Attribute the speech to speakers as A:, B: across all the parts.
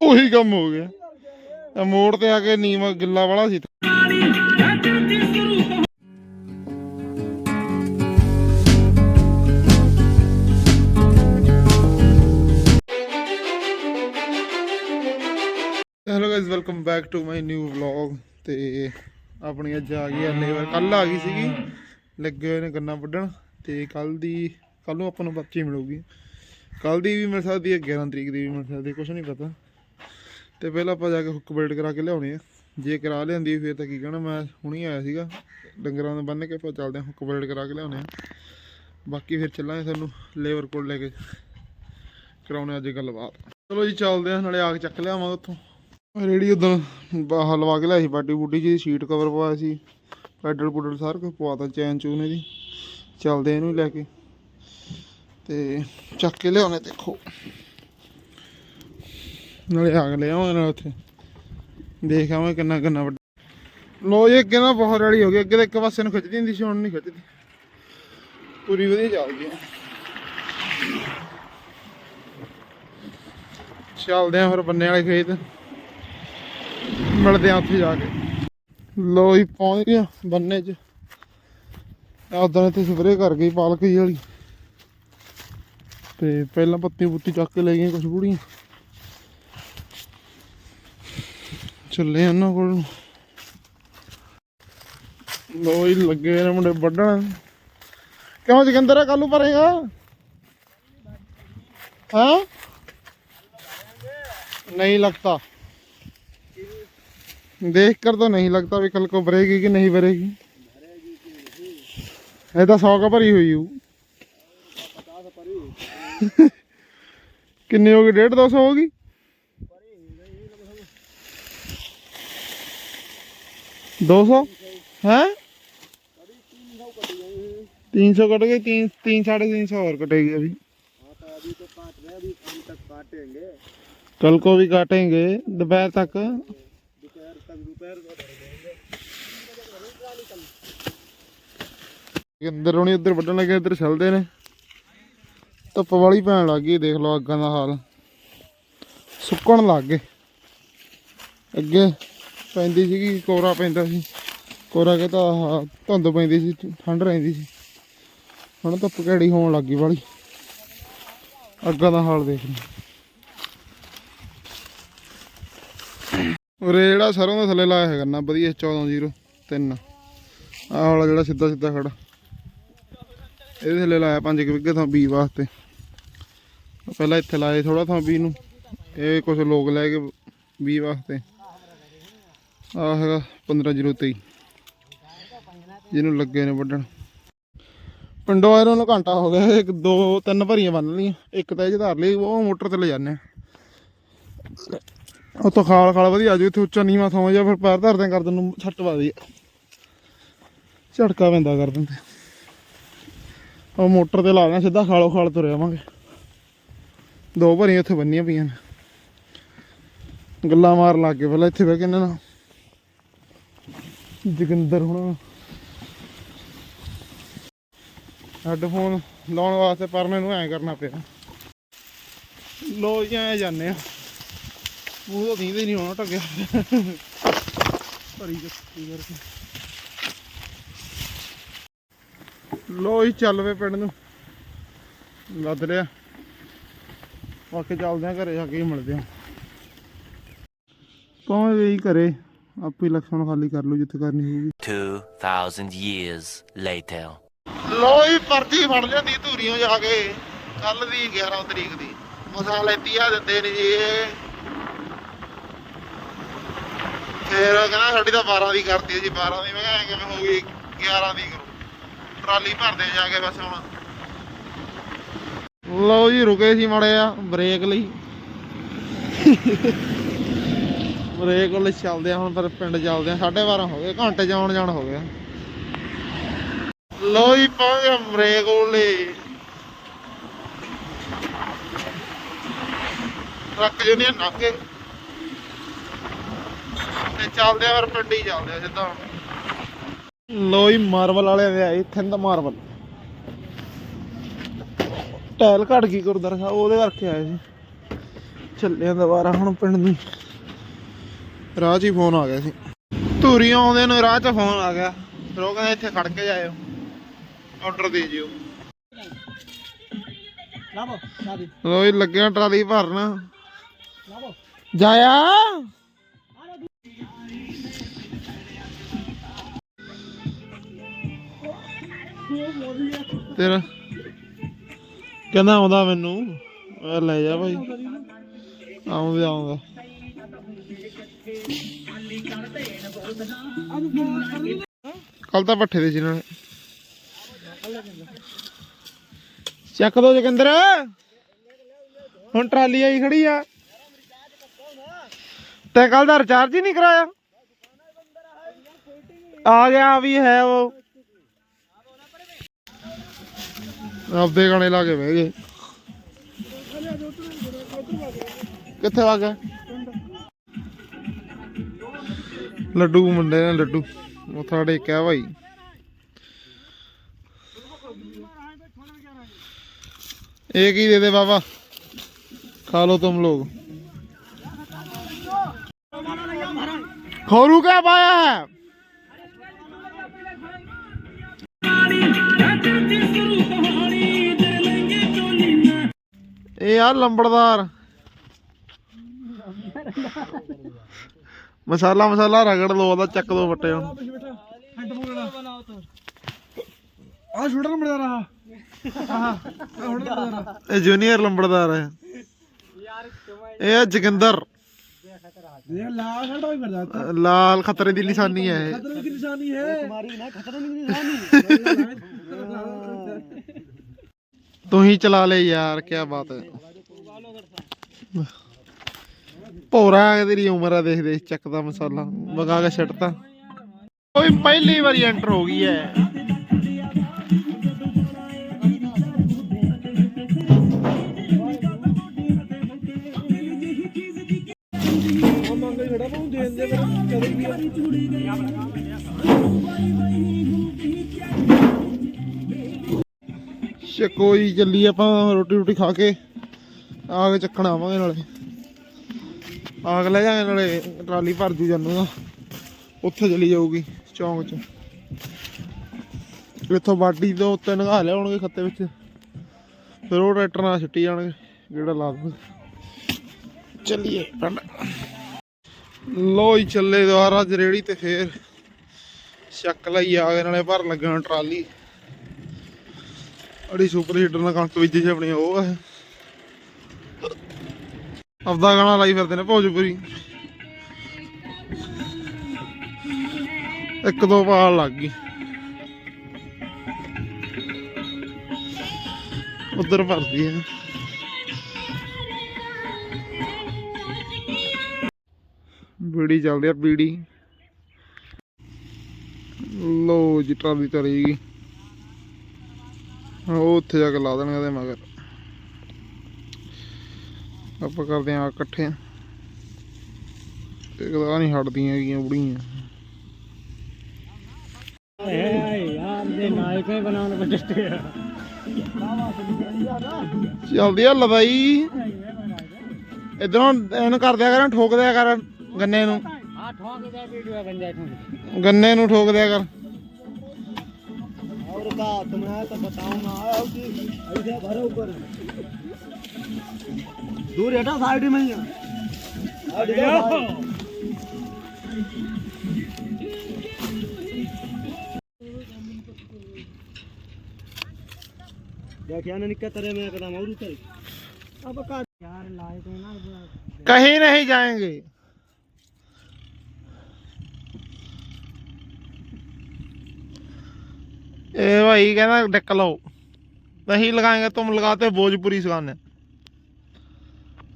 A: ਉਹੀ ਕੰਮ ਹੋ ਗਿਆ। ਇਹ ਮੋੜ ਤੇ ਆ ਕੇ ਨੀਵਾ ਗਿੱਲਾ ਵਾਲਾ ਸੀ। Hello guys welcome back to my new vlog ਤੇ ਆਪਣੀ ਅੱਜ ਆ ਗਈ ਲੇਬਰ। ਕੱਲ ਆ ਗਈ ਸੀਗੀ। ਲੱਗੇ ਹੋਏ ਨੇ ਗੰਨਾ ਵੱਢਣ। ਤੇ ਕੱਲ ਦੀ ਕੱਲ ਨੂੰ ਆਪਾਂ ਨੂੰ ਬੱਚੀ ਮਿਲੂਗੀ। ਕੱਲ ਦੀ ਵੀ ਮਿਲ ਸਕਦੀ ਹੈ 11 ਤਰੀਕ ਦੀ ਵੀ ਮਿਲ ਸਕਦੀ ਕੁਝ ਨਹੀਂ ਪਤਾ। ਤੇ ਪਹਿਲਾਂ ਆਪਾਂ ਜਾ ਕੇ ਹੁੱਕ ਬਿਲਡ ਕਰਾ ਕੇ ਲਿਆਉਣੇ ਆ। ਜੇ ਕਰਾ ਲਿਆਂਦੀ ਫਿਰ ਤਾਂ ਕੀ ਕਹਿਣਾ, ਮੈਂ ਹੁਣੀ ਆਇਆ ਸੀਗਾ। ਡੰਗਰਾਂ ਨੂੰ ਬੰਨ ਕੇ ਆਪਾਂ ਚੱਲਦੇ ਹਾਂ, ਹੁੱਕ ਬਿਲਡ ਕਰਾ ਕੇ ਲਿਆਉਣੇ ਆ। ਬਾਕੀ ਫਿਰ ਚੱਲਾਂਗੇ ਸਾਨੂੰ ਲੇਬਰ ਕੋਲ ਲੈ ਕੇ ਕਰਾਉਣੇ ਅੱਜ ਗੱਲਬਾਤ। ਚਲੋ ਜੀ, ਚੱਲਦੇ ਆ ਨਾਲੇ ਆ ਕੇ ਚੱਕ ਲਿਆਵਾਂਗੇ ਉੱਥੋਂ। ਰੇੜੀ ਉਦੋਂ ਬਾਹ ਲਵਾ ਕੇ ਲਿਆ ਸੀ, ਬਾਡੀ ਬੂਡੀ ਜੀ ਸ਼ੀਟ ਕਵਰ ਪਵਾਇਆ ਸੀ। ਪੈਡਲ ਪੁਡਲ ਸਾਰਾ ਕੁਝ ਪਵਾਤਾ ਚੈਨ ਚੂਨ ਇਹਦੀ। ਚੱਲਦੇ ਇਹਨੂੰ ਲੈ ਕੇ। ਤੇ ਚੱਕ ਕੇ ਲਿਆਉਣੇ ਦੇਖੋ। ਨਾਲੇ ਆ ਕੇ ਲਿਆਵਾਂਗੇ ਨਾਲ ਉੱਥੇ। ਦੇਖ ਆਵਾਂ ਕਿੰਨਾ ਕਿੰਨਾ ਵੱਡਾ। ਲੋ ਇਹ ਅੱਗੇ ਨਾ ਬਹੁਤ ਰੈਡੀ ਹੋ ਗਈ। ਅੱਗੇ ਤਾਂ ਇੱਕ ਪਾਸੇ ਨੂੰ ਖਿੱਚਦੀ ਹੁੰਦੀ ਸੀ, ਹੁਣ ਨਹੀਂ ਖਿੱਚਦੀ। ਪੂਰੀ ਵਧੀਆ ਚੱਲਦੀ ਆ। ਚੱਲਦੇ ਆ ਫਿਰ ਬੰਨੇ ਵਾਲੇ ਖੇਤ। ਮਿਲਦੇ ਆ ਉੱਥੇ ਜਾ ਕੇ। ਲੋ ਹੀ ਪਹੁੰਚ ਗਿਆ ਬੰਨੇ 'ਚ। ਉਦੋਂ ਇੱਥੇ ਸਪਰੇ ਕਰ ਗਈ ਪਾਲਕ ਜੀ ਵਾਲੀ। ਤੇ ਪਹਿਲਾਂ ਪੱਤੀ ਪੁੱਤੀ ਚੱਕ ਕੇ ਲੈ ਗਈਆਂ ਕੁਛ ਬੁੜੀਆਂ। ਚੱਲੇ ਆ ਉਹਨਾਂ ਕੋਲ ਲੋ ਹੀ ਲੱਗੇ ਨੇ ਮੁੰਡੇ ਵੱਢਣ ਕਿਉਂ ਜਗਿੰਦਰ ਕੱਲੂ ਭਰੇਗਾ ਹਾਂ नहीं लगता देख कर तो नहीं लगता भी कल को भरेगी कि नहीं भरेगी ये तो सौ का भरी हुई हूँ किन्नी होगी डेढ़ दो सौ होगी दो सौ हैं तीन सौ कट गई तीन तीन साढ़े तीन सौ और कटेगी अभी
B: अभी तो काट रहे हैं अभी शाम तक काटेंगे
A: कल को भी काटेंगे दोपहर तक
B: दोपहर तक दोपहर को भर देंगे
A: ਅੰਦਰ ਹੋਣੀ ਇੱਧਰ ਵੱਢਣ ਲੱਗੇ ਇੱਧਰ ਛਲਦੇ ਨੇ ਧੁੱਪ ਵਾਲੀ ਪੈਣ ਲੱਗ ਗਈ ਦੇਖ ਲਓ ਅੱਗਾਂ ਦਾ ਹਾਲ ਸੁੱਕਣ ਲੱਗ ਗਏ ਅੱਗੇ ਪੈਂਦੀ ਸੀਗੀ ਕੋਰਾ ਪੈਂਦਾ ਸੀ। ਕੋਰਾ ਕੇ ਧੁੰਦ ਪੈਂਦੀ ਸੀ ਠੰਡ ਰਹਿੰਦੀ ਸੀ। ਹੁਣ ਧੁੱਪ ਘੜੀ ਹੋਣ ਲੱਗੀ ਵਾਲੀ ਅੱਗਾਂ ਦਾ ਹਾਲ ਦੇਖ ਲਓ ਉਰੇ ਜਿਹੜਾ ਸਰੋਂ ਦਾ ਥੱਲੇ ਲਾਇਆ ਹੈ ਕਰਨਾ ਵਧੀਆ 1403 ਆਹ ਵਾਲਾ ਜਿਹੜਾ ਸਿੱਧਾ ਸਿੱਧਾ ਖੜਾ। ਇਹਦੇ ਥੱਲੇ ਲਾਇਆ 5 ਵਿਗੇ ਥਾਂ ਬੀ ਵਾਸਤੇ। ਪਹਿਲਾਂ ਇੱਥੇ ਲਾਏ ਥੋੜਾ ਥਾਂ ਬੀ ਨੂੰ। ਇਹ ਕੁਝ ਲੋਕ ਲੈ ਕੇ ਬੀ ਵਾਸਤੇ। ਆਹ ਹੈਗਾ 1503 ਜਿਹਨੂੰ ਲੱਗੇ ਨੇ ਵੱਢਣ। ਪਿੰਡੋਂ ਆਏ ਨੂੰ ਘੰਟਾ ਹੋ ਗਿਆ, ਇੱਕ ਦੋ ਤਿੰਨ ਭਰੀਆਂ ਬੰਨ ਲਈਆਂ, ਇੱਕ ਤਾਂ ਇਹ 'ਚ ਧਰ ਲਈ, ਉਹ ਮੋਟਰ ਤੇ ਲੈ ਜਾਂਦੇ ਆ ਉੱਥੋਂ ਖਾਲ ਖਾਲ ਵਧੀਆ ਆਜੂ ਇੱਥੇ ਉੱਚਾ ਨੀਵਾਂ ਥਾਂ ਜਾ ਫਿਰ ਪੈਰ ਧਰਦੇ ਕਰ ਨੂੰ ਛੱਟ ਵੱਜਦੀ ਆ ਝਟਕਾ ਪੈਂਦਾ ਕਰ ਦਿੰਦੇ ਉਹ ਮੋਟਰ ਤੇ ਲਾ ਦੇਣਾ, ਸਿੱਧਾ ਖਾਲੋ ਖਾਲ ਤੁਰ ਆਵਾਂਗੇ। ਦੋ ਭਰੀਆਂ ਉੱਥੇ ਬੰਨੀਆਂ ਪਈਆਂ ਨੇ। ਗੱਲਾਂ ਮਾਰ ਲੱਗ ਗਏ, ਪਹਿਲਾਂ ਇੱਥੇ ਬਹਿ ਕੇ ਇਹਨਾਂ ਨਾਲ। ਜਗਿੰਦਰ ਹੁਣ। ਹੈੱਡਫੋਨ ਲਾਉਣ ਵਾਸਤੇ ਪਰ ਮੈਨੂੰ ਐਂ ਕਰਨਾ ਪਿਆ। ਲੋ ਜੀ, ਐਂ ਜਾਂਦੇ ਆ। ਮੂੰਹ ਤਾਂ ਦੀਂਦੇ ਨਹੀਂ ਹੋਣਾ ਟੱਗਿਆ ਭਰੀ ਜੱਤੀ ਕਰਕੇ। ਲੋ ਹੀ ਚੱਲ ਵੇ ਪਿੰਡ ਨੂੰ। ਲੱਦ ਲਿਆ। ਬਾਕੀ ਚੱਲਦੇ ਆ ਘਰੇ ਜਾ ਕੇ ਹੀ ਮਿਲਦੇ ਆ। ਪਹੁੰਚ ਗਈ ਘਰੇ? ਆਪੇ ਲਖਣ ਖਾਲੀ ਕਰ ਲਓ ਜਿੱਥੇ ਕਰਨੀ ਹੋਊਗੀ।
C: 2,000 years later.
A: ਲੋ ਹੀ ਪਰਚੀ ਫੜ ਜਾਂਦੀ ਧੂਰੀਆਂ ਜਾ ਕੇ ਕੱਲ ਦੀ 11 ਤਰੀਕ ਦੀ। ਮਸਾ ਲੈਤੀ ਆ ਦਿੰਦੇ ਨੇ ਜੀ ਇਹ। ਫੇਰ ਕਹਿੰਦਾ ਸਾਡੀ ਤਾਂ 12 ਦੀ ਕਰਤੀ ਜੀ 12 ਦੀ। ਮੈਂ ਕਿਹਾ ਐਂ ਕਿਵੇਂ ਹੋ ਗਈ 11 ਦੀ ਕਰੋ। ਟਰਾਲੀ ਭਰਦੇ ਜਾ ਕੇ ਬਸ ਹੁਣ। ਲਓ ਜੀ ਰੁਕੇ ਸੀ ਮੜੇ ਆ ਬ੍ਰੇਕ ਲਈ। ਮਰੇ ਲਈ ਚੱਲਦੇ ਆ, ਹੁਣ ਫਿਰ ਪਿੰਡ ਚੱਲਦੇ ਆ 12:30 ਹੋ ਗਏ, ਘੰਟੇ ਚ ਜਾਣ ਹੋ ਗਿਆ ਲੋ ਪਹੁੰਚ ਗਿਆ ਬ੍ਰੇਕ ਲਈ ਟਰੱਕ ਜਿਹਨੇ ਨਾਕੇ ਤੇ ਚੱਲਦੇ ਆ ਫਿਰ ਪਿੰਡ ਹੀ ਚੱਲਦੇ ਆ ਸਿੱਧਾ। ਲੋ ਮਾਰਬਲ ਮਾਰਵਲ ਵਾਲਿਆਂ ਦੇ ਆਏ ਥਿੰਦ ਮਾਰਵਲ ਟਾਇਲ ਘੜ ਗਈ ਗੁਰਦੁਆਰਾ ਸਾਹਿਬ, ਉਹਦੇ ਕਰਕੇ ਆਏ ਸੀ। ਚੱਲੇ ਦੁਬਾਰਾ ਹੁਣ ਪਿੰਡ ਨੂੰ। ਰਾਹ 'ਚ ਹੀ ਫੋਨ ਆ ਗਿਆ ਸੀ। ਧੂਰੀ ਆਉਂਦੇ ਨੂੰ ਰਾਹ 'ਚ ਫੋਨ ਆ ਗਿਆ। ਫਿਰ ਕਹਿੰਦੇ ਇੱਥੇ ਖੜ ਕੇ ਜਾਇਓ। ਆਰਡਰ ਦੇ ਜਿਓ।
B: ਲਾਵੋ ਸਾਡੀ
A: ਲੋਈ ਲੱਗਿਆ ਟਰਾਲੀ ਭਰਨ। ਜਾਇਆ? ਤੇਰਾ ਕਹਿੰਦਾ ਆਉਂਦਾ ਮੈਨੂੰ। ਲੈ ਜਾ ਭਾਈ। ਆਉਂਦਾ ਆਉਂਦਾ। ਕੱਲ ਤਾਂ ਪੱਠੇ ਦੇ ਜਿਨ੍ਹਾਂ ਨੇ ਚੱਕ ਦੋ ਜਗਿੰਦਰ। ਹੁਣ ਟਰਾਲੀ ਆਈ ਖੜੀ ਆ। ਤੇ ਕੱਲ ਦਾ ਰਿਚਾਰਜ ਹੀ ਨਹੀਂ ਕਰਾਇਆ। ਆ ਗਿਆ ਵੀ ਹੈ ਉਹ। ਆਪਦੇ ਗਾਣੇ ਲਾ ਕੇ ਬਹਿ ਗਏ। ਕਿੱਥੇ ਆ ਗਿਆ? ਲੱਡੂ ਮੁੰਡੇ ਨੇ ਲੱਡੂ ਮੱਥਾ ਟੇਕਿਆ ਭਾਈ एक ही दे दे बाबा खा लो तुम लोग खोरू क्या पाया है ਇਹ ਯਾਰ ਲੰਬੜਦਾਰ ਮਸਾਲਾ ਮਸਾਲਾ ਰਗੜ ਲੋ ਉਹਦਾ ਚੱਕ ਦੋ ਵੱਟੇ ਹੁਣ
B: ਹੈਡਫੋਨ ਵਾਲਾ ਆ ਛੋਟਾ ਲੰਬੜਦਾਰ ਆਹ
A: ਇਹ ਜੂਨੀਅਰ ਲੰਬੜਦਾਰ ਹੈ ਇਹ। ਜਗਿੰਦਰ। ਲਾਲ ਖਤਰੇ ਦੀ ਨਿਸ਼ਾਨੀ ਹੈ। ਇਹ ਤੂੰ ਹੀ ਚਲਾ ਲੈ ਯਾਰ ਕੀ ਬਾਤ ਹੈ। ਭੋਰਾ ਹੈ ਤੇਰੀ ਉਮਰ ਆ, ਦੇਖ ਦੇਖ ਚੱਕਦਾ ਮਸਾਲਾ ਮਗਾ ਕੇ ਛੱਡਤਾ ਓਏ ਪਹਿਲੀ ਵਾਰੀ ਐਂਟਰ ਹੋ ਗਈ ਹੈ
B: ਕੋਈ ਮੰਗ
A: ਚੱਲੀ ਆਪਾਂ ਰੋਟੀ ਰੋਟੀ ਖਾ ਕੇ, ਆ ਕੇ ਚੱਕਣ ਆਵਾਂਗੇ ਨਾਲੇ। ਆਗ ਲੈ ਜਾਾਂਗੇ ਨਾਲੇ ਟਰਾਲੀ ਭਰ ਜੂ ਜਾਨੂੰ ਦਾ ਉੱਥੇ ਚਲੀ ਜਾਊਗੀ, ਚੌਂਕ 'ਚ। ਇੱਥੋਂ ਬਾਡੀ ਤੋਂ ਉੱਤੇ ਨਗਾ ਲਿਆਉਣਗੇ ਖੱਤੇ ਵਿੱਚ। ਫਿਰ ਉਹ ਟਰੈਕਟਰ ਨਾਲ ਛੱਟੀ ਜਾਣਗੇ ਜਿਹੜਾ ਲਾ ਦੂੰਗੇ। ਚੱਲੀਏ ਪਿੰਡ। ਲੋ ਚੱਲੇ ਦੁਆਰਾ ਜਰੇੜੀ ਤੇ ਫੇਰ। ਸ਼ੱਕ ਲਈ ਆ ਗਏ, ਨਾਲੇ ਭਰ ਲੱਗਣ ਟਰਾਲੀ। ਅੜੀ ਸੁਪਰ ਹੀਟਰ ਨਾਲ ਕਣਕ ਬੀਜੀ ਸੀ ਆਪਣੀ ਉਹ ਹੈ। ਆਪਦਾ ਗਾਣਾ ਲਾਈ ਫਿਰਦੇ ਨੇ ਭੋਜਪੁਰੀ ਇੱਕ ਦੋ ਪਾਲ ਲੱਗ ਗਈ। ਉਧਰ ਭਰਦੀ ਹੈ ਬੀੜੀ ਚੱਲਦੀ ਆ, ਬੀੜੀ। ਲੋ ਜੀ, ਟਰਾਲੀ ਚਲੀ ਗਈ। ਉਹ ਉੱਥੇ ਜਾ ਕੇ ਲਾ ਦੇਣਗੇ ਇਹਦੇ ਮਗਰ। ਆਪਾਂ ਕਰਦੇ ਆ ਇਕੱਠੇ। ਇੱਕ ਤਾਂ ਨਹੀਂ ਹਟਦੀਆਂ ਹੈਗੀਆਂ ਬੁੜੀਆਂ। ਚਲਦੀ ਆ ਲਵਾਈ। ਇਧਰੋਂ ਐਨ ਕਰ ਦਿਆ ਕਰ ਠੋਕ ਦਿਆ ਕਰ ਗੰਨੇ ਨੂੰ। ਗੰਨੇ ਨੂੰ ਠੋਕ ਦਿਆ ਕਰ।
B: और का तुम्हें तो बताऊंगा कि ऐसे भरो ऊपर दूर हटा साइड में ही देखिए ना निकल तरह में कदम और उतर अब का यार लाए तो ना
A: कहीं नहीं जाएंगे ए भाई कहना डक लो नहीं लगाएंगे तुम लगाते हो भोजपुरी गाने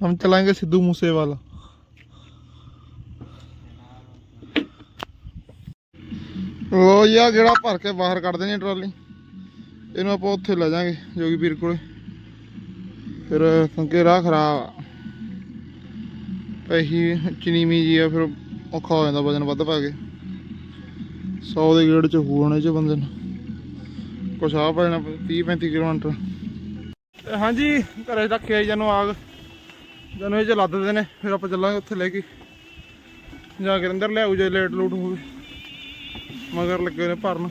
A: हम चलाएंगे सिद्धू मूसे वाला ਲੋ ਯਾ ਜਿਹੜਾ ਭਰ ਕੇ ਬਾਹਰ ਕੱਢਦੇ ਨੇ ਟਰਾਲੀ ਇਹਨੂੰ ਆਪਾਂ ਉੱਥੇ ਲੈ ਜਾਾਂਗੇ ਜੋਗੀ ਵੀਰ ਕੋਲੇ ਫਿਰ ਕਿਉਂਕਿ ਰਾਹ ਖਰਾਬ ਆ ਪਹੀ ਚਨੀਮੀ ਜੀ ਆ ਫਿਰ ਔਖਾ ਹੋ ਜਾਂਦਾ ਵਜਨ ਵੱਧ ਪਾ ਕੇ 100 ਦੇ ਗੇੜ ਚ ਹੋਣੇ ਚ ਬੰਦੇ ਨੂੰ ਕੁਛ ਆ ਪੈਣਾ 30 35 ਕਿਲੋਮੀਟਰ। ਹਾਂਜੀ, ਘਰੇ ਤੱਕ ਜਾਨੂੰ ਆਗ। ਜਦੋਂ ਇਹ ਚ ਲੱਦਦੇ ਨੇ ਫਿਰ ਆਪਾਂ ਚੱਲਾਂਗੇ ਉੱਥੇ ਲੈ ਕੇ। ਜਾ ਕੇ ਅੰਦਰ ਲਿਆਉ ਜੇ ਲੇਟ ਲੂਟ ਹੋਵੇ। ਮਗਰ ਲੱਗੇ ਨੇ ਭਰਨ।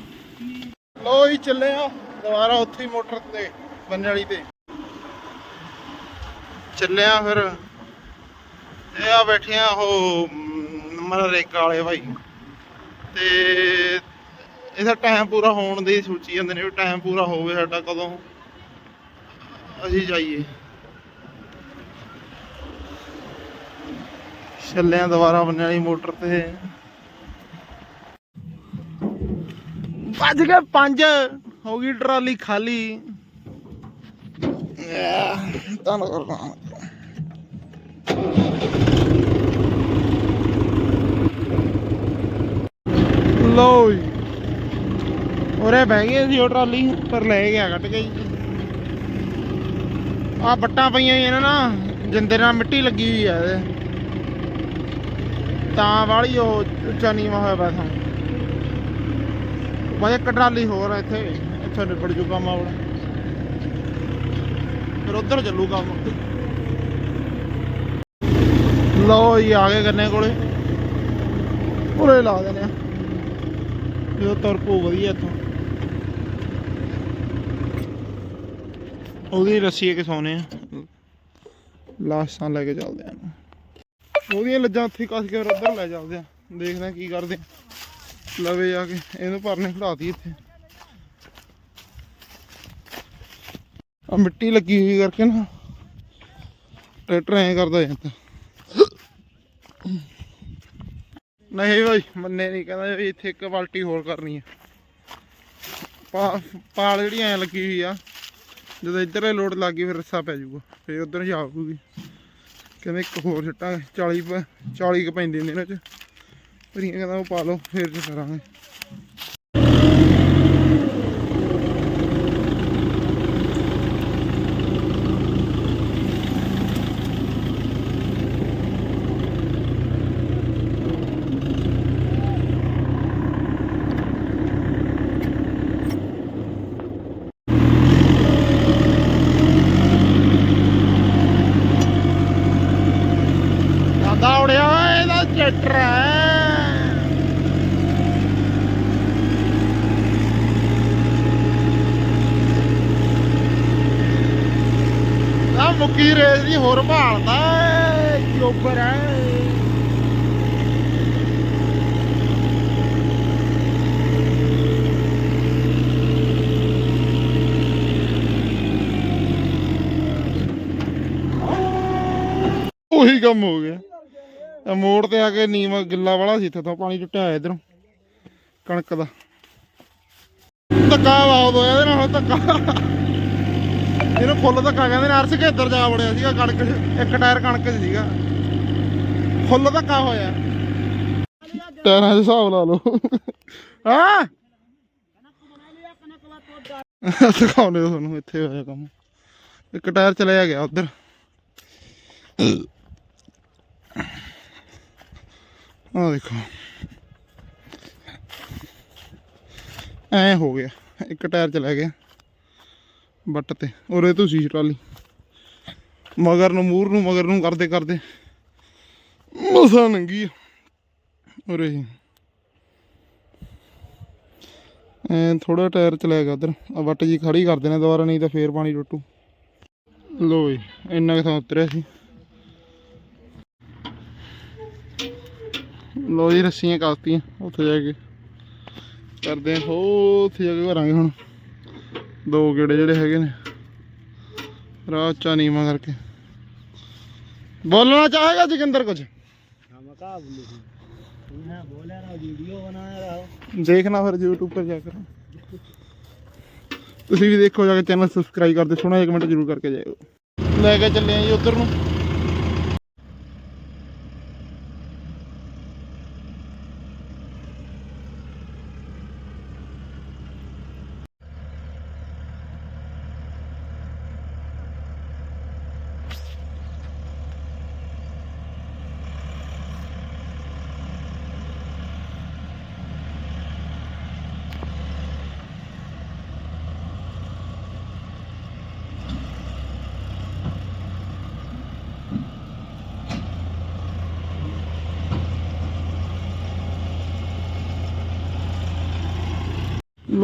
A: ਲੋ ਜੀ, ਚੱਲੇ ਆ ਦੁਬਾਰਾ ਉੱਥੇ ਹੀ ਮੋਟਰ ਤੇ, ਬੰਨੇ ਵਾਲੀ ਤੇ। ਚੱਲੇ ਆ ਫਿਰ। ਇਹ ਆ ਬੈਠੇ ਆ ਉਹ ਮਨਰੇਗਾ ਵਾਲੇ ਭਾਈ। ਤੇ ਇਹਦਾ ਟਾਈਮ ਪੂਰਾ ਹੋਣ ਦੀ ਸੋਚੀ ਜਾਂਦੇ ਨੇ ਵੀ ਟਾਈਮ ਪੂਰਾ ਹੋਵੇ ਸਾਡਾ, ਕਦੋਂ ਅਸੀਂ ਜਾਈਏ। ਛੱਲਿਆਂ ਦੁਬਾਰਾ ਬੰਨੇ ਵਾਲੀ ਮੋਟਰ ਤੇ ਵੱਜ ਗਏ 5 ਹੋ ਗਈ ਟਰਾਲੀ ਖਾਲੀ। ਤਾਂ ਕਰਨਾ ਲੋ ਜੀ। ਉਰੇ ਬਹਿ ਗਏ ਸੀ ਉਹ ਟਰਾਲੀ ਪਰ ਲੈ ਗਿਆ ਕੱਟ ਕੇ ਜੀ। ਆ ਬੱਟਾਂ ਪਈਆਂ ਹੋਈਆਂ ਨਾ ਜਿੰਦੇ ਨਾਲ ਮਿੱਟੀ ਲੱਗੀ ਹੋਈ ਆ ਤਾਂ ਵਾਲੀ ਉਹ ਉੱਚਾ ਨੀਵਾ ਹੋਇਆ ਪਿਆ ਥਾਂ ਇੱਕ ਟਰਾਲੀ ਹੋਰ ਆ ਇੱਥੇ ਇੱਥੇ ਨਿਬੜ ਜੂ ਕੰਮ ਆਪਣਾ। ਫਿਰ ਉਧਰ ਚੱਲੂ ਕੰਮ ਲਓ ਜੀ, ਆ ਗਏ ਗੰਨੇ ਕੋਲੇ। ਉਰੇ ਲਾ ਦੇਣੇ ਆ। ਜਦੋਂ ਤੁਰ ਪਊ ਵਧੀਆ ਇੱਥੋਂ। ਉਹਦੀ ਰੱਸੀ ਇੱਕ ਸੌਨੇ ਆ। ਲਾਸ਼ਾਂ ਲੈ ਕੇ ਚੱਲਦੇ ਆ ਉਹਦੀਆਂ ਲੱਜਾਂ ਉੱਥੇ ਕੱਸ ਕੇ ਉੱਧਰ ਲੈ ਚੱਲਦੇ ਆ। ਦੇਖਦੇ ਆ ਕੀ ਕਰਦੇ ਆ। ਲਵੇ ਜਾ ਕੇ, ਇਹਨੂੰ ਭਰਨੇ ਖੜਾਤੀ ਇੱਥੇ। ਆ ਮਿੱਟੀ ਲੱਗੀ ਹੋਈ ਕਰਕੇ ਨਾ, ਟਰੈਕਟਰ ਐਂ ਕਰਦਾ ਜਾਂਦਾ ਨਹੀਂ ਭਾਈ ਮੰਨੇ ਨਹੀਂ, ਕਹਿੰਦਾ ਵੀ ਇੱਥੇ ਇੱਕ ਬਾਲਟੀ ਹੋਰ ਕਰਨੀ ਹੈ ਪਾ ਪਾਲ ਜਿਹੜੀ ਐਂ ਲੱਗੀ ਹੋਈ ਆ। ਜਦੋਂ ਇੱਧਰ ਲੋਡ ਲੱਗ ਗਈ ਫਿਰ ਰੱਸਾ ਪੈ ਜਾਊਗਾ, ਫਿਰ ਉਧਰ ਜਾਊਗੀ ਕਹਿੰਦੇ ਇੱਕ ਹੋਰ ਛੱਟਾਂਗੇ 40 ਪ- 40 ਕ ਪੈਂਦੇ ਨੇ ਇਹਨਾਂ ਚ। ਫਿਰ ਇਹ ਕਹਿੰਦਾ ਉਹ ਪਾ ਲਓ, ਫਿਰ ਕਰਾਂਗੇ ਜ਼ਿਆਦਾ ਉੜਿਆ ਓਏ ਇਹਦਾ ਟਰੈਕਟਰ ਹੈ ਆ ਮੁੱਕੀ ਰੇਸ ਦੀ ਹੋਰ ਭਾਲਦਾ ਚੋਬਰ ਹੈ ਉਹੀ ਕੰਮ ਹੋ ਗਿਆ। ਆ ਮੋੜ ਤੇ ਆ ਕੇ ਨੀਵਾ ਗਿੱਲਾ ਵਾਲਾ ਸੀ ਇੱਥੇ ਤੋਂ, ਪਾਣੀ ਟੁੱਟਿਆ ਹੋਇਆ ਇਧਰੋਂ। ਕਣਕ ਦਾ। ਧੱਕਾ ਬਹੁਤ ਇਹਦੇ ਨਾਲ, ਧੱਕਾ। ਇਹਨੂੰ ਫੁੱਲ ਧੱਕਾ ਕਹਿੰਦੇ ਨੇ, ਅਰਸ ਇੱਧਰ ਜਾ ਵੜਿਆ ਸੀਗਾ ਕਣਕ, ਇੱਕ ਟਾਇਰ ਕਣਕ 'ਚ ਸੀਗਾ। ਫੁੱਲ ਧੱਕਾ ਹੋਇਆ। ਟਾਇਰਾਂ 'ਚ ਹਿਸਾਬ ਲਾ ਲਓ। ਹਾਂ? ਦਿਖਾਉਣੇ ਤੁਹਾਨੂੰ, ਇੱਥੇ ਹੋਇਆ ਕੰਮ। ਇੱਕ ਟਾਇਰ ਚਲਿਆ ਗਿਆ ਉਧਰ। ਆ ਦੇਖੋ। ਐ ਹੋ ਗਿਆ। ਇੱਕ ਟਾਇਰ ਚਲਾ ਗਿਆ। ਬੱਟ ਤੇ। ਉਰੇ ਤੁਸੀਂ ਟਰਾਲੀ ਮਗਰ ਨੂੰ ਮੂਰ ਨੂੰ, ਮਗਰ ਨੂੰ ਕਰਦੇ ਕਰਦੇ। ਮਸਾ ਨੰਗੀ ਉਰੇ ਹੀ ਐ ਥੋੜਾ ਟਾਇਰ ਚਲਾ ਗਿਆ ਉਧਰ। ਆ ਵੱਟ ਜੀ ਖੜੀ ਕਰ ਦੇਣਾ ਦੁਬਾਰਾ, ਨਹੀਂ ਤਾਂ ਫੇਰ ਪਾਣੀ ਟੁੱਟੂ ਲੋ ਜੀ, ਇੰਨਾ ਕੁ ਥਾਂ ਉਤਰਿਆ ਸੀ। ਲੋ ਜੀ ਰੱਸੀਆਂ ਕਾਸਤੀਆਂ ਉੱਥੇ ਜਾ ਕੇ। ਕਰਦੇ ਹੋ ਉੱਥੇ ਜਾ ਕੇ ਕਰਾਂਗੇ ਹੁਣ। ਦੋ ਗੇੜੇ ਜਿਹੜੇ ਹੈਗੇ ਨੇ। ਰਾਹ ਚਾ ਨੀਵਾ ਕਰਕੇ। ਬੋਲਣਾ ਚਾਹੇਗਾ ਜਗਿੰਦਰ ਕੁਝ? ਦੇਖਣਾ ਫਿਰ YouTube ਪਰ ਜਾ ਕੇ। ਤੁਸੀਂ ਵੀ ਦੇਖੋ ਜਾ ਕੇ ਚੈਨਲ ਸਬਸਕ੍ਰਾਈਬ ਕਰਦੇ। ਸੋਹਣਾ ਇੱਕ ਮਿੰਟ ਜ਼ਰੂਰ ਕਰਕੇ ਜਾਇਓ। ਲੈ ਕੇ ਚੱਲੇ ਆ ਜੀ ਉਧਰ ਨੂੰ।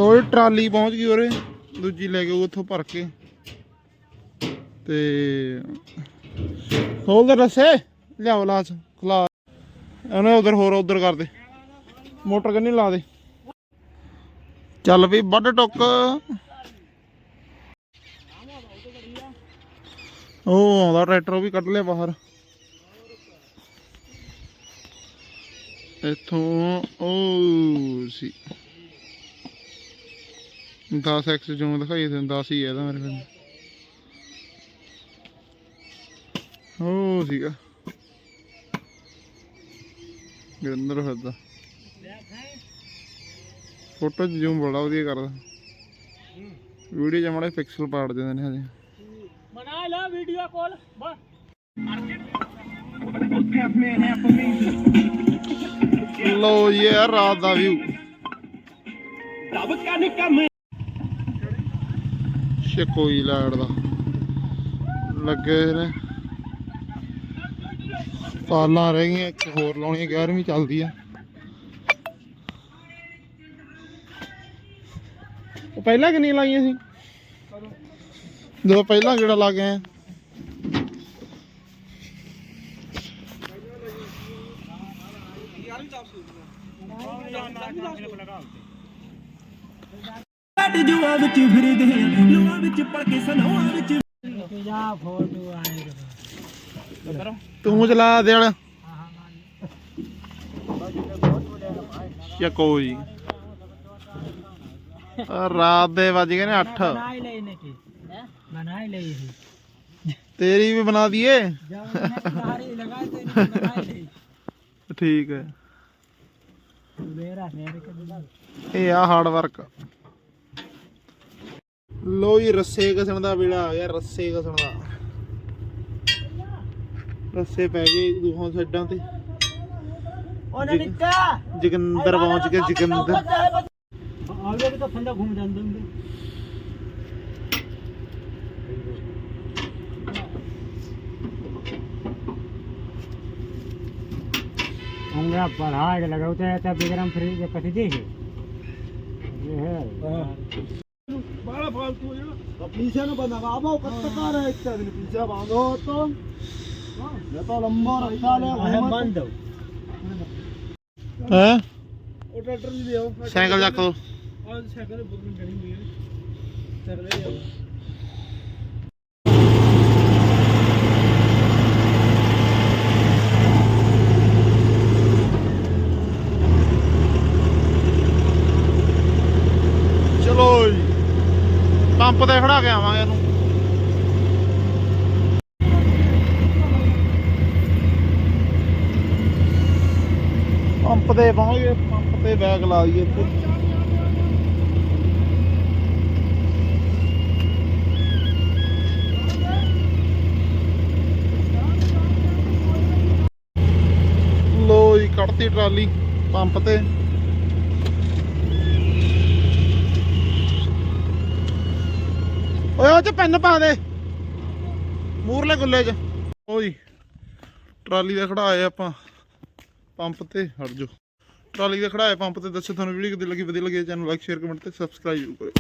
A: ਲੋਡ ਟਰਾਲੀ ਪਹੁੰਚ ਗਈ ਉਰੇ। ਦੂਜੀ ਲੈ ਕੇ ਉੱਥੋਂ ਭਰ ਕੇ। ਤੇ ਖੋਲ ਦੇ ਰਸੇ ਲਿਆਓ ਲਾਸ, ਖਲਾ। ਇਹਨੇ ਉਧਰ ਹੋਰ ਉਧਰ ਕਰ ਦੇ। ਮੋਟਰ ਕੰਨੀ ਲਾ ਦੇ। ਚੱਲ ਵੀ ਵੱਡ ਟੁੱਕ। ਉਹ ਆਉਂਦਾ, ਟਰੈਕਟਰ ਉਹ ਵੀ ਕੱਢ ਲਿਆ ਬਾਹਰ। ਇੱਥੋਂ ਉਹ ਸੀ। 10 ਐਕਸ ਜੋ ਦਿਖਾਈ ਦੇ 10 ਹੀ ਹੈ ਇਹਦਾ ਮੇਰੇ ਕੋਲ। ਉਹ ਸੀਗਾ। ਗਿਰੰਦਰ ਫਿਰਦਾ। ਫੋਟੋ ਚ ਜ਼ੂਮ ਬੜਾ ਵਧੀਆ ਕਰਦਾ। ਵੀਡੀਓ ਚ ਮਾੜੇ ਪਿਕਸਲ ਪਾੜ ਦਿੰਦੇ ਨੇ ਹਜੇ।
B: ਬਣਾ ਲੈ ਵੀਡੀਓ ਕਾਲ ਬਸ
A: ਲੋ ਇਹ ਰਾਤ ਦਾ ਵਿਊ ਸ਼ਕੋਈ ਲਾੜ ਦਾ। ਲੱਗੇ ਨੇ। ਪਾਲਾਂ ਰਹਿ ਗਈਆਂ, ਇੱਕ ਹੋਰ ਲਾਉਣੀ 11ਵੀਂ ਚੱਲਦੀ ਆ ਉਹ ਪਹਿਲਾਂ ਕਿੰਨੀ ਲਾਈਆਂ ਸੀ? ਜਦੋਂ ਪਹਿਲਾਂ ਕਿਹੜਾ ਲਾ ਗਏ ਆ
D: ਘਟ ਜੂਆ ਵਿੱਚ ਫਿਰਦੇ ਆ ਲੋਆ ਵਿੱਚ ਪੜ ਕੇ ਸਨੋਆ ਵਿੱਚ
B: ਜਾ ਫੋਟੋ ਆਏ
A: ਤੂੰ ਚਲਾ ਦੇ ਵਾਲਾ ਯਾ ਕੋਈ। ਰਾਤ ਦੇ ਵੱਜ ਗਏ ਨੇ 8
B: ਬਣਾਈ ਲਈ ਨੇ ਕੀ ਬਣਾਈ ਲਈ
A: ਤੇਰੀ ਵੀ ਬਣਾ ਦਈਏ। ਠੀਕ ਹੈ। ਇਹ ਆ ਹਾਰਡ ਵਰਕ ਲੋ ਜੀ ਰੱਸੇ ਕਸਣ ਦਾ ਵੇਲਾ ਆ ਗਿਆ ਰੱਸੇ ਕਸਣ ਦਾ ਰੱਸੇ ਪੈ ਗਏ ਦੋਹਾਂ ਸਾਈਡਾਂ ਤੇ
B: ओने नित्या
A: ਜਗਿੰਦਰ ਪਹੁੰਚ ਗਿਆ ਜਗਿੰਦਰ
B: आगे भी तो फंदा घूम जाते होंगे होंगे पढ़ाई लगाते हैं तब विक्रम फ्री के कथी दी है
D: બહાર ફાલતુ પૈસાનો બનાવ આવો કટકાર એક છે પૈસા બાંધો તો મેં તો લંબો રખાલે
B: બાંધ દઉં
A: હે
D: ਉਹ ਟਰੈਕਟਰ ਦੀ ਦੇਓ
A: ਸਾਈਕਲ ਚੱਕ ਲਓ
D: ਆ ਸਾਈਕਲ ਬੁਕਿੰਗ ਕਰੀ ਹੋਈ ਹੈ
A: ਚੱਲ ਰਹੀ ਆ ਪੰਪ ਤੇ ਖੜਾ ਕੇ ਆਵਾਂਗੇ ਇਹਨੂੰ। ਪੰਪ ਤੇ ਪਹੁੰਚ ਪੰਪ ਤੇ ਬੈਗ ਲਾ ਦਈਏ ਇੱਥੇ। ਲੋ ਜੀ, ਕੱਢਤੀ ਟਰਾਲੀ ਪੰਪ ਤੇ। ਓਏ ਉਹ ਚ ਪੈਨ ਪਾ ਦੇ। ਮੂਰਲੇ ਗੁੱਲੇ ਚ। ਓ ਜੀ, ਟਰਾਲੀ ਦਾ ਖੜਾਏ ਆਪਾਂ। ਪੰਪ ਤੇ ਹਟ ਜਾਓ। ਟਰਾਲੀ ਦੇ ਖੜਾਏ ਪੰਪ ਤੇ ਦੱਸੋ ਤੁਹਾਨੂੰ ਵੀਡੀਓ ਕਿੱਦਾਂ ਲੱਗੀ, ਵਧੀਆ ਲੱਗੇ ਚੈਨਲ ਲਾਈਕ ਸ਼ੇਅਰ ਕਮੈਂਟ ਤੇ ਸਬਸਕ੍ਰਾਈਬ ਕਰਿਓ।